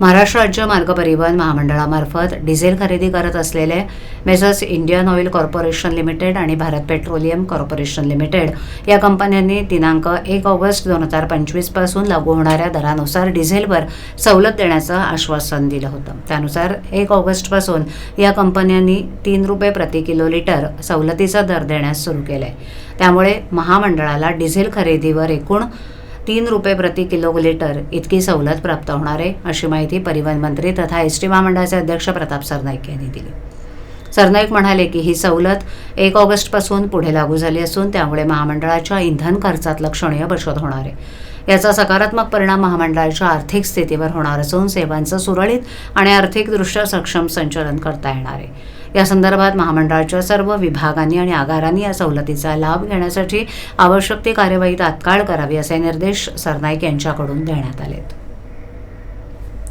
महाराष्ट्र राज्य मार्ग परिवहन महामंडळामार्फत डिझेल खरेदी करत असलेले messrs Indian oil corporation limited आणि भारत पेट्रोलियम कॉर्पोरेशन लिमिटेड या कंपन्यांनी दिनांक एक ऑगस्ट दोन हजार पंचवीसपासून लागू होणाऱ्या दरानुसार डिझेलवर सवलत देण्याचं आश्वासन दिलं होतं. त्यानुसार एक ऑगस्टपासून या कंपन्यांनी तीन रुपये प्रति किलो लिटर सवलतीचा दर देण्यास सुरू केलंय. त्यामुळे महामंडळाला डिझेल खरेदीवर एकूण तीन रुपये प्रति किलोलिटर इतकी सवलत प्राप्त होणार आहे अशी माहिती परिवहन मंत्री तथा एस टी महामंडळाचे अध्यक्ष प्रताप सरनाईक यांनी दिली. सरनाईक म्हणाले की ही सवलत एक ऑगस्टपासून पुढे लागू झाली असून त्यामुळे महामंडळाच्या इंधन खर्चात लक्षणीय बचत होणार आहे. याचा सकारात्मक परिणाम महामंडळाच्या आर्थिक स्थितीवर होणार असून सेवांचं सुरळीत आणि आर्थिकदृष्ट्या सक्षम संचालन करता येणार आहे. या संदर्भात महामंडळाच्या सर्व विभागांनी आणि आगारांनी या सवलतीचा लाभ घेण्यासाठी आवश्यक ती कार्यवाही तात्काळ करावी असे निर्देश सरनाईक यांच्याकडून देण्यात आलेत.